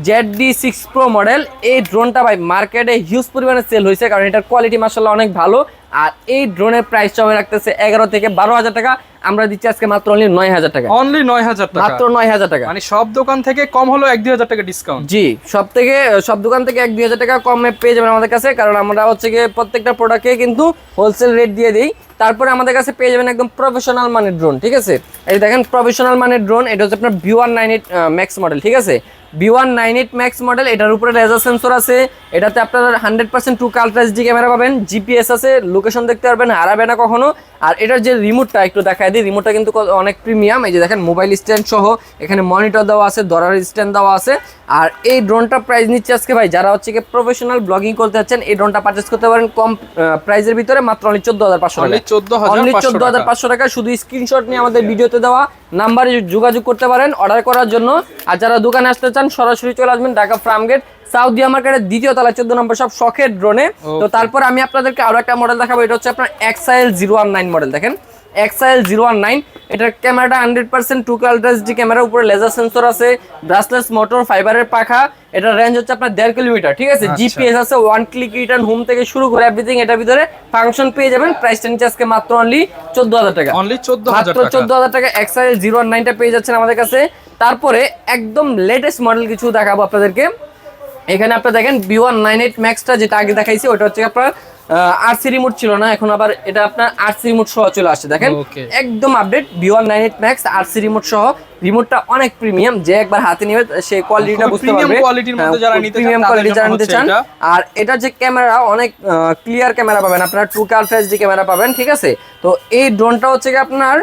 Z D six pro model এই ড্রোনটা ভাই মার্কেটে হিউজ পরিমাণে সেল হয়েছে কারণ এটার কোয়ালিটি মাসাল্লাহ অনেক ভালো। আর এই ড্রোনের প্রাইস চমে রাখতেছে এগারো থেকে বারো হাজার টাকা। আমরা দিচ্ছি আজকে মাত্র অনলি নয় হাজার টাকা। অনলি নয় হাজার টাকা। মাত্র নয় হাজার টাকা। মানে সব দোকান থেকে কম হলো এক দুই হাজার টাকা ডিসকাউন্ট জি সব থেকে সব দোকান থেকে এক দুই হাজার টাকা কমে পেয়ে যাবেন আমাদের কাছে কারণ আমরা হচ্ছে গিয়ে প্রত্যেকটা প্রোডাক্টে কিন্তু হোলসেল রেট দিয়ে দিই। তারপরে আমাদের কাছে পেয়ে যাবেন একদম প্রফেশনাল মানের ড্রোন ঠিক আছে? এই দেখেন প্রফেশনাল মানের ড্রোন এটা হচ্ছে আপনার B one nine eight max model ঠিক আছে? B one nine eight max model এটার উপরে লেজার সেন্সর আছে, এটাতে আপনারা hundred percent two K ultra D camera পাবেন জিপিএস আছে লোকেশন দেখতে পারবেন, হারাবে না কখনো। আর এটার যে রিমোটটা একটু দেখায় দিই রিমোটটা কিন্তু অনেক প্রিমিয়াম এই যে দেখেন মোবাইল স্ট্যান্ড সহ এখানে মনিটর দেওয়া আছে দরার স্ট্যান্ড দেওয়া আছে। আর এই ড্রোনটা প্রাইস নিচ্ছে আজকে ভাই যারা হচ্ছে কি প্রফেশনাল ব্লগিং করতে যাচ্ছেন এই ড্রোনটা পারচেস করতে পারেন কম প্রাইসের ভিতরে মাত্র অনলি চোদ্দ হাজার পাঁচশো টাকা চোদ্দ হাজার পাঁচশো চোদ্দ টাকা পাঁচশো টাকা শুধু স্ক্রিনশট নিয়ে আমাদের ভিডিওতে দেওয়া নাম্বারে যোগাযোগ করতে পারেন অর্ডার করার জন্য। আর যারা দোকানে আসতে চান সরাসরি চলে আসবেন ঢাকা ফার্মগেট সাউদিয়া মার্কেটের দ্বিতীয় তলায় চোদ্দ নম্বর সব শখের ড্রোনে তো. তারপর আমি আপনাদেরকে আরও একটা মডেল দেখাবো এটা হচ্ছে আপনার exile zero one nine model দেখেন? এক্সাইল জিরো ওয়ান নাইন এটার ক্যামেরাটা হান্ড্রেড পার্সেন্ট টু কালট্রাস ডি ক্যামেরার উপরে লেজার সেন্সর আছে ব্রাসলেস মোটর ফাইবারের পাখা এটার রেঞ্জ হচ্ছে আপনার দেড় কিলোমিটার ঠিক আছে? আচ্ছা। জিপিএস আছে ওয়ান ক্লিক রিটার্ন হোম থেকে শুরু করে এভরিথিং এটার ভিতরে ফাংশন পেয়ে যাবেন প্রাইসটা নিচ্ছে আজকে মাত্র অনলি চোদ্দ হাজার টাকা। অনলি চোদ্দ হাজার মাত্র চোদ্দ হাজার টাকা এক্সাইল জিরো নাইনটা পেয়ে যাচ্ছেন আমাদের কাছে। তারপরে একদম লেটেস্ট মডেল কিছু দেখাবো আপনাদেরকে। এখানে আপনার দেখেন বি ওয়ান নাইন এইট ম্যাক্সটা যেটা আগে দেখাইছি ওটা হচ্ছে আপনার আরসি রিমোট ছিল না এখন আবার এটা আপনার আরসি রিমোট সহ চলে আসছে দেখেন। একদম update B one nine eight max RC remote সহ। রিমোটটা অনেক প্রিমিয়াম যে একবার হাতে নিবে সে কোয়ালিটিটা বুঝতে পারবে। quality র মধ্যে যারা নিতে চান, প্রিমিয়াম কোয়ালিটি যারা নিতে চান। এটা। আর এটার যে ক্যামেরা অনেক ক্লিয়ার ক্যামেরা পাবেন আপনার টু কার যে ক্যামেরা পাবেন ঠিক আছে? তো এই ড্রোনটা হচ্ছে আপনার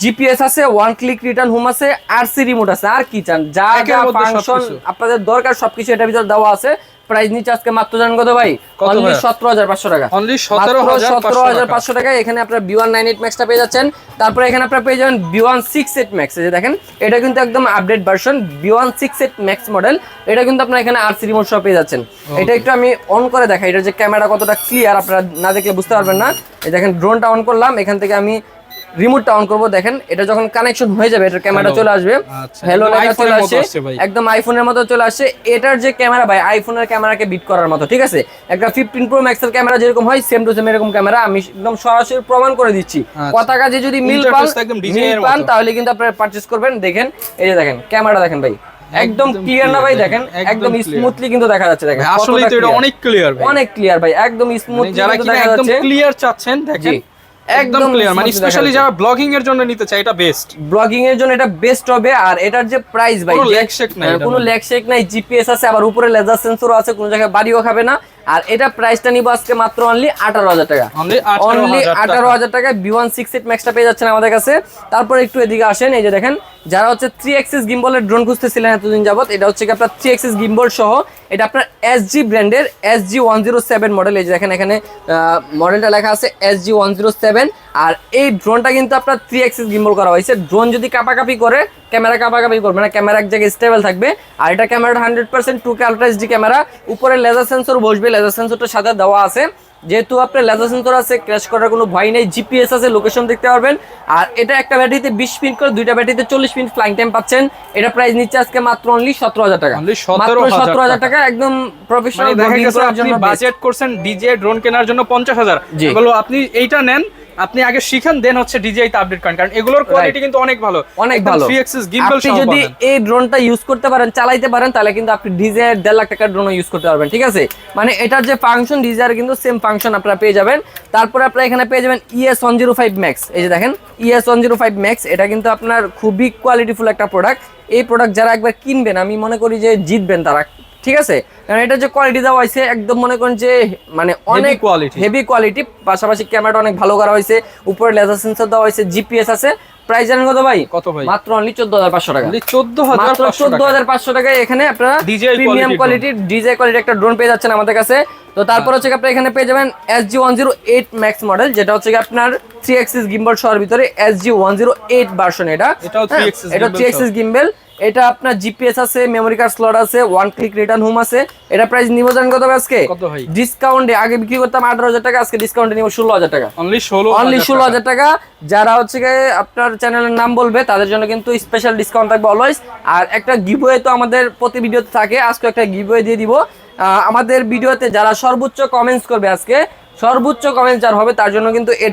জিপিএস আছে ওয়ান ক্লিক রিটার্ন হোম আছে আর সি রিমোট আছে। আর কি চান? যা যা ফাংশন আপনাদের দরকার সবকিছু এটার ভিতর দেওয়া আছে। প্রাইস নিচ্ছে আজকে মাত্র জানেন কত ভাই? অনলি ভাইয়া? সতেরো হাজার পাঁচশো টাকা। অনলি সতেরো হাজার সতেরো হাজার পাঁচশো পাঁচশো টাকা এখানে আপনার বি ওয়ান নাইন এইট ম্যাক্সটা পেয়ে যাচ্ছেন। তারপরে এখানে আপনার পেয়ে যাবেন B one six eight max যে দেখেন এটা কিন্তু একদম update version B one six eight max model এটা কিন্তু আপনার এখানে আর সি রিমোট সহ পেয়ে যাচ্ছেন। এটা একটু আমি অন করে দেখাই। এটা যে ক্যামেরা কতটা ক্লিয়ার আপনারা না দেখলে বুঝতে পারবেন না। এই দেখেন ড্রোনটা অন করলাম। এখান থেকে আমি রিমোটটা অন করব দেখেন এটা যখন কানেকশন হয়ে যাবে এটার ক্যামেরা চলে আসবে। আচ্ছা, হ্যালো লেখা চলে আসে। আসছে একদম আইফোনের মতো চলে আসে। এটার যে ক্যামেরা ভাই আইফোনের ক্যামেরাকে বিট করার মতো ঠিক আছে? একটা ফিফটিন প্রো ম্যাক্সের ক্যামেরা যেরকম হয় সেম টু সেম এরকম ক্যামেরা আমি একদম সরাসরি প্রমাণ করে দিচ্ছি। আচ্ছা। কথা কাজে যদি মিল পান মিল পান তাহলে কিন্তু আপনারা পারচেজ করবেন। দেখেন এই যে দেখেন ক্যামেরা দেখেন ভাই। একদম ক্লিয়ার না ভাই দেখেন, একদম স্মুথলি কিন্তু দেখা যাচ্ছে দেখেন। আসলে তো এটা অনেক ক্লিয়ার ভাই। অনেক ক্লিয়ার ভাই। একদম স্মুথলি যারা কিনা দেখা একদম যাচ্ছে। ক্লিয়ার চাচ্ছেন দেখেন। একদম ক্লিয়ার মানে স্পেশালি যারা ব্লগিং এর জন্য নিতে চায় এটা বেস্ট ব্লগিং এর জন্য এটা বেস্ট হবে আর এটার যে প্রাইস ভাই কোনো লেগ শেক নাই হ্যাঁ, কোনো লেগ শেক নাই জিপিএস আছে আবার উপরে লেজার সেন্সরও আছে কোনো জায়গায় বাড়িও খাবে না। আর এটা প্রাইসটা নিব আজকে মাত্র অনলি আঠারো হাজার টাকা। অনলি আঠারো হাজার টাকা। বি ওয়ান সিক্স এইট ম্যাক্সটা পেয়ে যাচ্ছেন আমাদের কাছে। তারপর একটু এদিকে আসেন এই যে দেখেন যারা হচ্ছে থ্রি এক্সিস গিম্বলের ড্রোন খুঁজতেছিলেন এতদিন যাবত এটা হচ্ছে কি আপনার থ্রি এক্সিস গিম্বল সহ এটা আপনার এস জি ব্র্যান্ডের S G one zero seven model এই যে দেখেন এখানে মডেলটা লেখা আছে S G one zero seven আর এই ড্রোনটা কিন্তু আপনার থ্রি এক্সিস গিম্বল করা হয়েছে। ড্রোন যদি কাপাকাপি করে ক্যামেরা কাপাকাপি করবে না ক্যামেরা এক জায়গায় স্টেবল থাকবে। আর এটা ক্যামেরাটা hundred percent two ultra D camera উপরে লেজার সেন্সর বসবে লেজার সেন্সরটার সাথে দেওয়া আছে। যেহেতু আপনার লেজার সেন্সর আছে ক্র্যাশ করার কোনো ভয় নেই জিপিএস আছে লোকেশন দেখতে পারবেন। আর এটা একটা ব্যাটারিতে বিশ মিনিট করে দুইটা ব্যাটারিতে চল্লিশ মিনিট ফ্লাইং টাইম পাচ্ছেন। এটা প্রাইস নিচ্ছে আজকে মাত্র অনলি সতেরো হাজার টাকা। মাত্র সতেরো হাজার টাকা। একদম প্রফেশনাল মানে বাজেট করছেন ডিজে ড্রোন কেনার জন্য পঞ্চাশ হাজার। আপনি এইটা নেন আপনি আগে শিখেন দেন হচ্ছে ডিজিআই তে আপডেট করেন। কারণ এগুলোর কোয়ালিটি কিন্তু অনেক ভালো। অনেক ভালো। থ্রি এক্সিস গিম্বল আপনি যদি এই ড্রোনটা ইউজ করতে পারেন চালাইতে পারেন তাহলে কিন্তু আপনি ডিজায়ার দেড় লাখ টাকার ড্রোন ইউজ করতে পারবেন ঠিক আছে? মানে এটার যে ফাংশন ডিজায়ার কিন্তু সেম ফাংশন আপনারা পেয়ে যাবেন। তারপরে আপনারা এখানে পেয়ে যাবেন E ES one zero five max এই যে দেখেন E ES one zero five max এটা কিন্তু আপনার খুবই কোয়ালিটিফুল একটা প্রোডাক্ট এই প্রোডাক্ট যারা একবার কিনবেন আমি মনে করি যে জিতবেন তারা। ঠিক আছে? কারণ এটা যে কোয়ালিটি দেওয়া হয়েছে একদম মনে করেন যে মানে অনেক কোয়ালিটি হেভি কোয়ালিটি পাশাপাশি ক্যামেরাটা অনেক ভালো করা হয়েছে। উপরে লেজার সেন্সর দেওয়া হয়েছে জিপিএস আছে। প্রাইস জানেন কত ভাই? কত ভাই? মাত্র অনলি চোদ্দ হাজার পাঁচশো টাকা। চোদ্দ হাজার মাত্র চোদ্দ হাজার পাঁচশো টাকায় এখানে আপনারা প্রিমিয়াম কোয়ালিটির ডিজে কোয়ালিটি একটা ড্রোন পেয়ে যাচ্ছেন আমাদের কাছে। তো তারপর হচ্ছে কি আপনার এখানে পেয়ে যাবেন S G one zero eight max model যেটা হচ্ছে আপনার থ্রি এক্সিস গিম্বল সহ ভিতরে S G one zero eight version এটা। হ্যাঁ, 3 এটা gimbal থ্রি এক্সিস গিম্বেল এটা আপনার জিপিএস আছে মেমোরি কার্ড স্লট আছে ওয়ান ক্লিক রিটার্ন হোম আছে। এটা প্রাইস নিব জানেন কত আজকে? কত ভাই? ডিসকাউন্টে আগে বিক্রি করতাম আঠারো হাজার টাকা আজকে ডিসকাউন্টে নিব ষোলো হাজার টাকা। অনলি ষোলো অনলি ষোলো হাজার টাকা। যারা হচ্ছে আপনার চ্যানেলের নাম বলবে তাদের জন্য কিন্তু স্পেশাল ডিসকাউন্ট থাকবে অলওয়েজ আর একটা গিভওয়ে তো আমাদের প্রতি ভিডিওতে থাকে আজকে একটা গিভওয়ে দিয়ে দিব। আমাদের ভিডিওতে যারা সর্বোচ্চ কমেন্টস করবে আজকে সর্বোচ্চ কমেন্ট যার হবে তার জন্য কিন্তু এই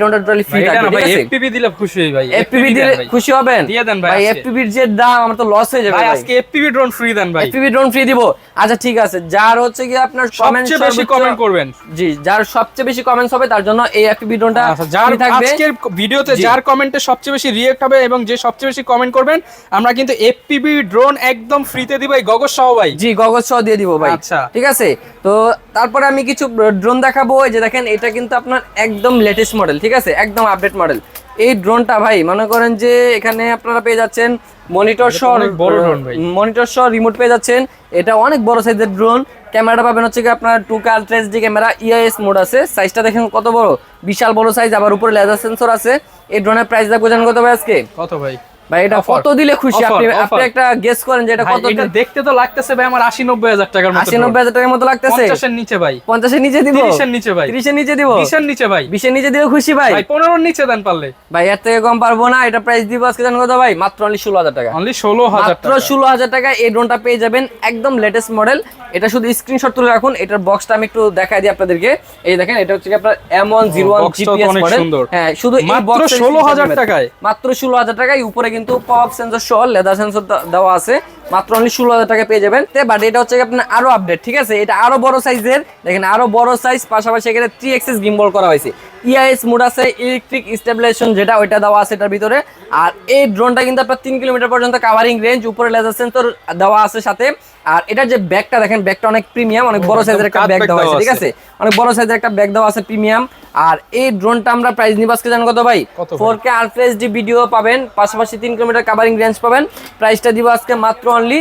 ফ্রি থাকবে ঠিক আছে? এফপিবি দিলে খুশি হই ভাই এফপিবি দেন দিলে খুশি হবেন? দিয়ে দেন ভাই আজকে। এফপিবির যে দাম আমার তো লস হয়ে যাবে ভাই আজকে এফপিবি ড্রোন ফ্রি দেন ভাই। এফপিবি ড্রোন ফ্রি দিব। আচ্ছা ঠিক আছে যার হচ্ছে কি আপনার কমেন্ট সবচেয়ে বেশি কমেন্ট করবেন। জি যার সবচেয়ে বেশি কমেন্টস হবে তার জন্য এই এফপিবি ড্রোনটা আচ্ছা, যার থাকবে। আজকের ভিডিওতে যার কমেন্টে সবচেয়ে বেশি রিয়েক্ট হবে এবং যে সবচেয়ে বেশি কমেন্ট করবেন আমরা কিন্তু এফপিবি ড্রোন একদম ফ্রিতে দিব এই গগস সহ ভাই। জি গগজ সহ দিয়ে দিব ভাই। আচ্ছা। ঠিক আছে? তো তারপরে আমি কিছু ড্রোন দেখাবো এই যে দেখেন এটা কিন্তু আপনার একদম লেটেস্ট মডেল ঠিক আছে? একদম আপডেট মডেল এই ড্রোনটা ভাই মনে করেন যে এখানে আপনারা পেয়ে যাচ্ছেন মনিটর সহ বড় drone ভাই। মনিটর সহ রিমোট পেয়ে যাচ্ছেন। এটা অনেক বড় সাইজের ড্রোন ক্যামেরাটা পাবেন হচ্ছে কি আপনার two K ultras D camera EIS mode আছে। সাইজটা দেখেন কত বড়? বিশাল বড় সাইজ আবার উপরে লেজার সেন্সর আছে। এই ড্রোনের প্রাইস দেখব জানেন কত ভাই আজকে? কত ভাই? ভাই এটা কত দিলে খুশি? আপনি আপনি একটা গেস করেন যে এটা কত এটা দেখতে তো লাগতেছে ভাই আমার আশি নব্বই টাকার মতো আশি নব্বই টাকার মতো লাগতেছে? পঞ্চাশের নিচে ভাই। পঞ্চাশের নিচে দিব? তিরিশের নিচে ভাই। তিরিশের নিচে দিব? বিশের নিচে ভাই। বিশের নিচে দিলে খুশি ভাই? ভাই পনেরোর নিচে দেন পারলে। ভাই এর থেকে কম পারব না এটা প্রাইস দিব আজকে জানেন কত ভাই? মাত্র অনলি ষোলো হাজার টাকা। অনলি ষোলো হাজার মাত্র টাকা। ষোলো হাজার টাকা এই ড্রোনটা পেয়ে যাবেন একদম লেটেস্ট মডেল এটা শুধু স্ক্রিনশট তুলে রাখুন এটার বক্সটা আমি একটু দেখাই দিই আপনাদেরকে। এই দেখেন এটা হচ্ছে আপনার M one zero one box টাও তো জিপিএস মডেল হ্যাঁ শুধু এই এর 16,000 টাকায়? মাত্র ষোলো হাজার টাকায় উপরে কিন্তু পপ সেন্সর সহ লেদার সেন্সর দেওয়া আছে। মাত্র অনলি ষোলো হাজার টাকা পেয়ে যাবেন। বাট এটা হচ্ছে আপনার আরও আপডেট ঠিক আছে? এটা আরও বড় সাইজের দেখেন আরও বড় সাইজ পাশাপাশি এখানে থ্রি এক্সেস গিম্বল করা হয়েছে। ইআইএস মোড আছে ইলেকট্রিক স্টেবিলাইজেশন যেটা ওইটা দেওয়া আছে এটার ভিতরে। আর এই ড্রোনটা কিন্তু আপনার তিন কিলোমিটার পর্যন্ত কাভারিং রেঞ্জ উপরে লেজার সেন্সর দেওয়া আছে সাথে। আর এটার যে ব্যাগটা দেখেন ব্যাগটা অনেক প্রিমিয়াম অনেক বড় সাইজের একটা ব্যাগ দেওয়া আছে ঠিক আছে। অনেক বড় সাইজের একটা ব্যাগ দেওয়া আছে প্রিমিয়াম আর এই ড্রোনটা আমরা প্রাইস নিব আজকে জানেন কত ভাই? ফোর কে এইচডি ভিডিও পাবেন পাশাপাশি তিন কিলোমিটার কাভারিং রেঞ্জ পাবেন। প্রাইসটা দিব আজকে মাত্র অনলি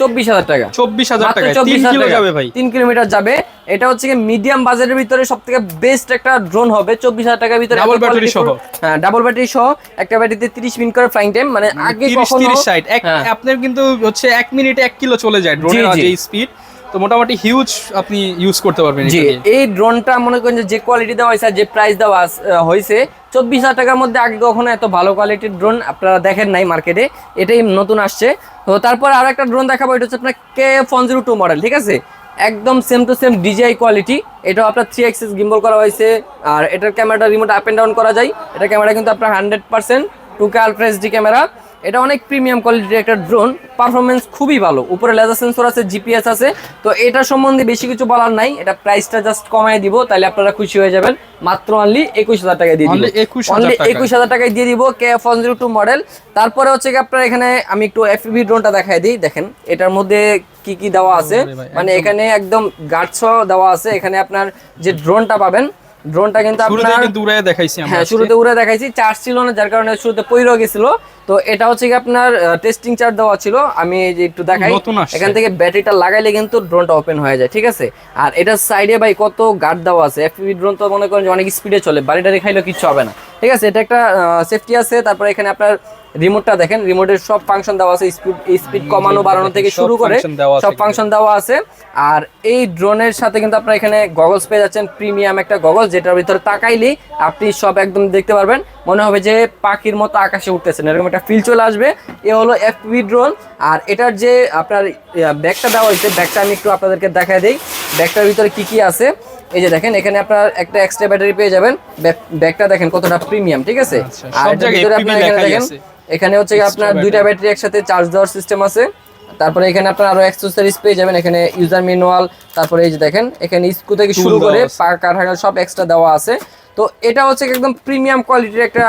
চব্বিশ হাজার টাকা। চব্বিশ হাজার টাকা 24,000 তিন যাবে ভাই। তিন কিলোমিটার যাবে। এটা হচ্ছে মিডিয়াম বাজেটের ভিতরে সব থেকে বেস্ট একটা ড্রোন হবে। চব্বিশ হাজার টাকার ভিতরে ডাবল ব্যাটারি সহ। হ্যাঁ ডাবল ব্যাটারি সহ। একটা ব্যাটারিতে তিরিশ মিনিট করে ফ্লাইং টাইম মানে আগে তিরিশ কখনো হ্যাঁ। আপনার কিন্তু হচ্ছে এক মিনিটে এক কিলো চলে যায় ড্রোনের। যে স্পিড তো মোটামুটি হিউজ আপনি ইউজ করতে পারবেন জি এই ড্রোনটা মনে করেন যে যে কোয়ালিটি দেওয়া হয়েছে যে প্রাইস দেওয়া হয়েছে চব্বিশ হাজার টাকার মধ্যে আগে কখনো এত ভালো কোয়ালিটির ড্রোন আপনারা দেখেন নাই মার্কেটে এটাই নতুন আসছে। তো তারপর আর একটা ড্রোন দেখাবো এটা হচ্ছে আপনার K phone zero two model ঠিক আছে? একদম same to same DJI quality এটাও আপনার থ্রি এক্সিস গিম্বল করা হয়েছে আর এটার ক্যামেরাটা রিমোট আপ এন্ড ডাউন করা যায়। এটা ক্যামেরা কিন্তু আপনার hundred percent two K ultra D camera এটা অনেক প্রিমিয়াম কোয়ালিটির একটা ড্রোন পারফরমেন্স খুবই ভালো। উপরে লেজার সেন্সর আছে জিপিএস আছে। তো এটা সম্বন্ধে বেশি কিছু বলার নাই। এটা প্রাইসটা জাস্ট কমায় দিব তাহলে আপনারা খুশি হয়ে যাবেন। মাত্র অনলি একুশ হাজার টাকায় দিয়ে দিব। অনলি একুশ হাজার টাকায়। দিয়ে দিব K F one zero two model তারপরে হচ্ছে কি আপনার এখানে আমি একটু এফবি ড্রোনটা দেখাই দিই। দেখেন এটার মধ্যে কি কি দেওয়া আছে? মানে এখানে একদম গার্ডস দেওয়া আছে। এখানে আপনার যে ড্রোনটা পাবেন ড্রোনটা কিন্তু আপনার কিন্তু উড়ায় দেখাইছি আমরা হ্যাঁ শুরুতে উড়ে দেখাইছি। চার্জ ছিল না যার কারণে শুরুতে পইরো তো এটা হচ্ছে কি আপনার টেস্টিং চার্জ দেওয়া ছিল। আমি এই যে একটু দেখাই। এখান থেকে ব্যাটারিটা লাগাইলে কিন্তু ড্রোনটা ওপেন হয়ে যায় ঠিক আছে? আর এটার সাইডে ভাই কত গার্ড দেওয়া আছে। এফপিভি ড্রোন তো মনে করেন যে অনেক স্পিডে চলে বাড়িটা খাইলেও কিচ্ছু হবে না। ঠিক আছে এটা একটা সেফটি আছে। তারপরে এখানে আপনার রিমোটটা দেখেন রিমোটের সব ফাংশন দেওয়া আছে স্পিড স্পিড কমানো বাড়ানো থেকে শুরু করে সব ফাংশন দেওয়া আছে। আর এই ড্রোনের সাথে কিন্তু আপনার এখানে গগলস পেয়ে যাচ্ছেন প্রিমিয়াম একটা গগলস যেটার ভিতরে তাকাইলেই আপনি সব একদম দেখতে পারবেন। মনে হবে যে পাখির মতো আকাশে উঠতেছেন এরকম একটা ফিল চলে আসবে। এ হলো এফপি ড্রোন আর এটার যে আপনার ব্যাগটা দেওয়া হয়েছে ব্যাগটা আমি একটু আপনাদেরকে দেখাই দিই। ব্যাগটার ভিতরে কি কি আছে? এই যে দেখেন এখানে আপনার একটা এক্সট্রা ব্যাটারি পেয়ে যাবেন। ব্যাগ- ব্যাগটা দেখেন কতটা প্রিমিয়াম ঠিক আছে? আচ্ছা, আর ভিতরে আপনার এখানে দেখেন। এখানে হচ্ছে আপনার দুইটা ব্যাটারি একসাথে চার্জ দেওয়ার সিস্টেম আছে। তারপরে এখানে আপনার আরও অ্যাক্সেসরিজ পেয়ে যাবেন। এখানে ইউজার ম্যানুয়াল তারপরে এই যে দেখেন এখানে স্ক্রু থেকে শুরু করে দেওয়া আছে। পা কাঠাকা সব এক্সট্রা দেওয়া আছে। তো এটা হচ্ছে একদম প্রিমিয়াম কোয়ালিটির একটা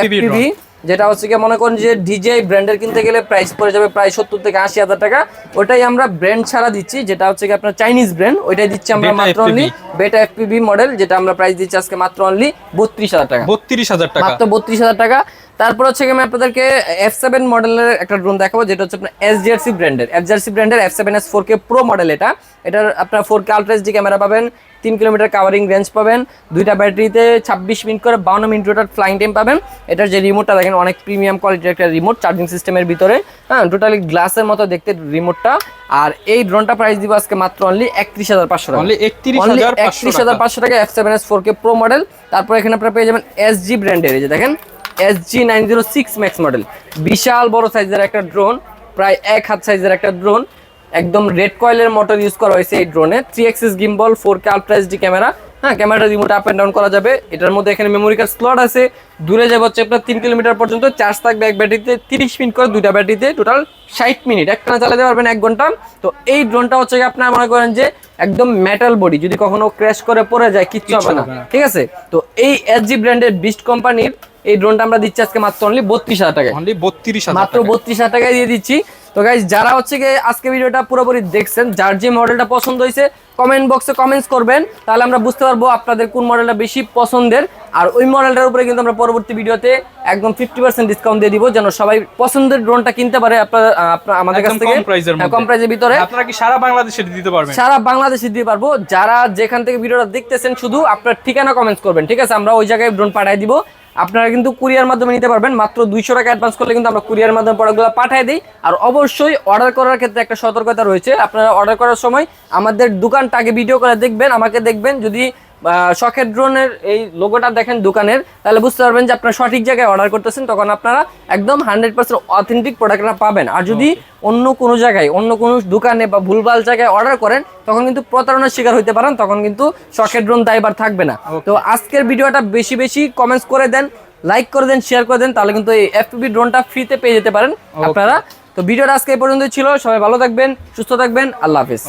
এফপিভি যেটা হচ্ছে কি মনে করেন যে ডিজে ব্র্যান্ডের কিনতে গেলে প্রাইস পড়ে যাবে প্রায় সত্তর থেকে আশি হাজার টাকা। ওটাই আমরা ব্র্যান্ড ছাড়া দিচ্ছি যেটা হচ্ছে কি আপনার চাইনিজ ব্র্যান্ড ওইটাই দিচ্ছি আমরা মাত্র অনলি বেটা এফপিভি মডেল যেটা আমরা প্রাইস দিচ্ছি আজকে মাত্র অনলি বত্রিশ হাজার টাকা। বত্রিশ হাজার টাকা। মাত্র বত্রিশ হাজার টাকা। তারপর হচ্ছে আমি আপনাদেরকে এফ সেভেন মডেলের একটা ড্রোন দেখাবো যেটা হচ্ছে আপনার এস জিআরসি ব্র্যান্ডের এফ জিআরসি ব্র্যান্ডের F seven S four K pro model এটা। এটার আপনার four K ultra D camera পাবেন তিন কিলোমিটার কাভারিং রেঞ্জ পাবেন দুইটা ব্যাটারিতে ছাব্বিশ মিনিট করে বাউন্ন মিনিট টোটাল ফ্লাইং টাইম পাবেন। এটার যে রিমোটটা দেখেন অনেক প্রিমিয়াম কোয়ালিটির একটা রিমোট চার্জিং সিস্টেমের ভিতরে। হ্যাঁ টোটালি গ্লাসের মতো দেখতে রিমোটটা আর এই ড্রোনটা প্রাইস দিব আজকে মাত্র অনলি একত্রিশ হাজার পাঁচশো টাকা। অনলি একত্রিশ হাজার পাঁচশো 31,500 পাঁচশো টাকা F seven S four K pro model তারপর এখানে আপনারা পেয়ে যাবেন এস জি ব্র্যান্ডের এই যে দেখেন। S G nine zero six max model বিশাল বড় সাইজের একটা ড্রোন প্রায় এক হাত সাইজের একটা ড্রোন একদম রেড কয়েলের মোটর ইউজ করা হয়েছে এই ড্রোনে three axis gimbal four K ultra D camera হ্যাঁ ক্যামেরাটা রিমোট আপ অ্যান্ড ডাউন করা যাবে। এটার মধ্যে এখানে মেমোরি কার্ড স্লট আছে। দূরে যাবে হচ্ছে আপনার তিন কিলোমিটার পর্যন্ত। চার্জ থাকবে এক ব্যাটারিতে তিরিশ মিনিট করে দুইটা ব্যাটারিতে টোটাল ষাট মিনিট একটানা চালাতে পারবেন এক ঘণ্টা। তো এই ড্রোনটা হচ্ছে আপনার মনে করেন যে একদম মেটাল বডি যদি কখনো ক্র্যাশ করে পড়ে যায় কিচ্ছু হবে না। ঠিক আছে? তো এই এস জি ব্র্যান্ডের বিস্ট কোম্পানির এই ড্রোনটা আমরা দিচ্ছি আজকে মাত্র অনলি বত্রিশ হাজার টাকায়। অনলি বত্রিশ মাত্র বত্রিশ হাজার টাকায় দিয়ে দিচ্ছি। তো গাইজ যারা হচ্ছে গিয়ে আজকে ভিডিওটা পুরোপুরি দেখছেন যার যে মডেলটা পছন্দ হয়েছে কমেন্ট বক্সে কমেন্টস করবেন। তাহলে আমরা বুঝতে পারব আপনাদের কোন মডেলটা বেশি পছন্দের। আর ওই মডেলটার উপরে কিন্তু আমরা পরবর্তী ভিডিওতে একদম ফিফটি পার্সেন্ট ডিসকাউন্ট দিয়ে দিব যেন সবাই পছন্দের ড্রোনটা কিনতে পারে আপনার আমাদের কাছ থেকে। কম প্রাইসের হ্যাঁ, কম প্রাইসের ভিতরে। আপনারা কি সারা বাংলাদেশে দিতে পারবেন? সারা বাংলাদেশে দিতে পারব। যারা যেখান থেকে ভিডিওটা দেখতেছেন শুধু আপনার ঠিকানা কমেন্টস করবেন ঠিক আছে? আমরা ওই জায়গায় ড্রোন পাঠিয়ে দিব। আপনারা কিন্তু কুরিয়ার মাধ্যমে নিতে পারবেন। মাত্র দুইশো টাকা অ্যাডভান্স করলে কিন্তু আমরা কুরিয়ার মাধ্যমে প্রোডাক্টগুলো পাঠিয়ে দিই। আর অবশ্যই অর্ডার করার ক্ষেত্রে একটা সতর্কতা রয়েছে। আপনারা অর্ডার করার সময় আমাদের দোকানটাকে ভিডিও করে দেখবেন, আমাকে দেখবেন। যদি শখের ড্রোনের এই লোগোটা দেখেন দোকানের তাহলে বুঝতে পারবেন যে আপনারা সঠিক জায়গায় অর্ডার করতেছেন তখন আপনারা একদম হান্ড্রেড পার্সেন্ট অথেন্টিক প্রোডাক্টটা পাবেন। আর যদি অন্য কোনো জায়গায় অন্য কোনো দোকানে বা ভুলভাল জায়গায় অর্ডার করেন তখন কিন্তু প্রতারণার শিকার হতে পারেন তখন কিন্তু শখের ড্রোন দায়বার থাকবে না। তো আজকের ভিডিওটা বেশি বেশি কমেন্টস করে দেন লাইক করে দেন শেয়ার করে দেন তাহলে কিন্তু এই এফপি ড্রোনটা ফ্রিতে পেয়ে যেতে পারেন আপনারা। তো ভিডিওটা আজকে এই পর্যন্ত ছিল সবাই ভালো থাকবেন সুস্থ থাকবেন আল্লাহ হাফিজ।